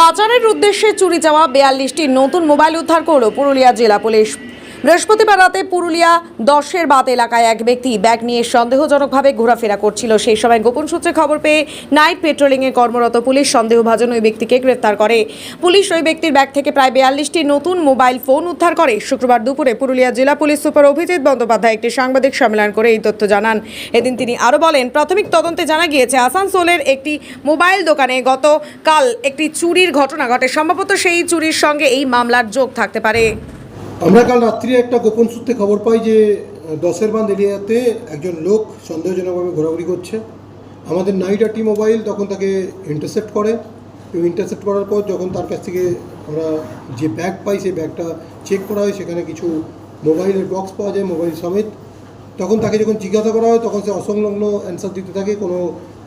পাচারের উদ্দেশ্যে চুরি যাওয়া বেয়াল্লিশটি নতুন মোবাইল উদ্ধার করল পুরুলিয়া জেলা পুলিশ। বৃহস্পতিবার রাতে পুরুলিয়া দশের বাত এলাকায় এক ব্যক্তি ব্যাগ নিয়ে সন্দেহজনকভাবে ঘোরাফেরা করছিল। সেই সময় গোপন সূত্রে খবর পেয়ে নাইট পেট্রোলিংয়ে কর্মরত পুলিশ সন্দেহভাজন ওই ব্যক্তিকে গ্রেফতার করে। পুলিশ ওই ব্যক্তির ব্যাগ থেকে প্রায় বিয়াল্লিশটি নতুন মোবাইল ফোন উদ্ধার করে। শুক্রবার দুপুরে পুরুলিয়া জেলা পুলিশ সুপার অভিজিৎ বন্দ্যোপাধ্যায় একটি সাংবাদিক সম্মেলন করে এই তথ্য জানান। এদিন তিনি আরও বলেন, প্রাথমিক তদন্তে জানা গিয়েছে, আসানসোলের একটি মোবাইল দোকানে গতকাল একটি চুরির ঘটনা ঘটে। সম্ভবত সেই চুরির সঙ্গে এই মামলার যোগ থাকতে পারে। আমরা কাল রাত্রি একটা গোপন সূত্রে খবর পাই যে, দশের বাঁধ এরিয়াতে একজন লোক সন্দেহজনকভাবে ঘোরাঘুরি করছে। আমাদের নাইট আরটি মোবাইল তখন তাকে ইন্টারসেপ্ট করে। এবং ইন্টারসেপ্ট করার পর যখন তার কাছ থেকে আমরা যে ব্যাগ পাই, সেই ব্যাগটা চেক করা হয়, সেখানে কিছু মোবাইলের বক্স পাওয়া যায় মোবাইল সমেত। তখন তাকে যখন জিজ্ঞাসা করা হয়, তখন সে অসংলগ্ন অ্যান্সার দিতে থাকে। কোনো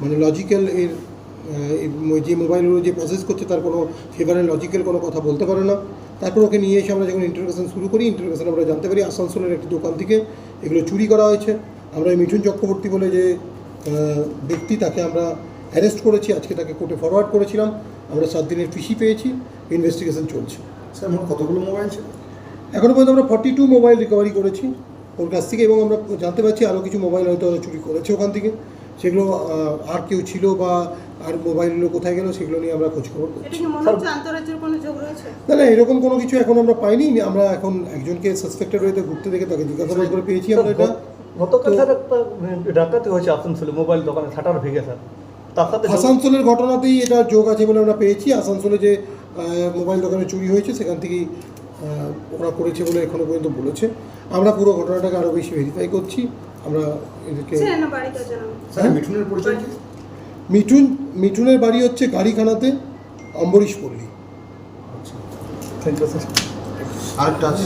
মানে লজিক্যাল এর যে মোবাইলগুলো যে প্রসেস করছে, তার কোনো ফেভারে লজিক্যাল কোনো কথা বলতে পারে না। তারপর ওকে নিয়ে এসে আমরা যখন ইন্টারোগেশন শুরু করি ইন্টারোগেশন আমরা জানতে পারি আসানসোলের একটি দোকান থেকে এগুলো চুরি করা হয়েছে। আমরা এই মিঠুন চক্রবর্তী বলে যে ব্যক্তি তাকে আমরা অ্যারেস্ট করেছি আজকে তাকে কোর্টে ফরওয়ার্ড করেছিলাম। আমরা সাত দিনের পিসি পেয়েছি ইনভেস্টিগেশন চলছে। স্যার আমার কতগুলো মোবাইল ছিল? এখনও পর্যন্ত আমরা ফর্টি টু মোবাইল রিকভারি করেছি ওর কাছ থেকে এবং আমরা জানতে পারছি আরও কিছু মোবাইল হয়তো চুরি করেছে ওখান থেকে। সেগুলো আর কেউ ছিল বা আর মোবাইলগুলো কোথায় গেল সেগুলো নিয়ে আমরা খোঁজখবর করছি। এটা কি মনে হচ্ছে আন্তরাজ্যের কোনো যোগ রয়েছে? না না এরকম কোনো কিছু এখন আমরা পাইনি। আমরা এখন একজনকে সাসপেক্টেড হয়েতে ঘুরতে দেখে তাকে জিজ্ঞাসাবাদ করে পেয়েছি আমরা এটা। গতকাল তো- স্যার একটা ডাকাতি হয়েছে আসানসোলে মোবাইল দোকানে শাটার ভেঙে স্যার। তার সাথে আসানসোলের ঘটনাতেই এটা যোগ আছে বলে আমরা পেয়েছি। আসানসোলে যে মোবাইল দোকানে চুরি হয়েছে সেখান থেকেই ওরা করেছে বলে এখনও পর্যন্ত বলেছে। আমরা পুরো ঘটনাটাকে আরও বেশি ভেরিফাই করছি। আমরা এদেরকে স্যার মিঠুনের পরিচয় কি? মিঠুন মিঠুনের বাড়ি হচ্ছে গাড়িখানাতে অম্বরীশ পল্লী। থ্যাংক ইউ স্যার আরেকটা আছে।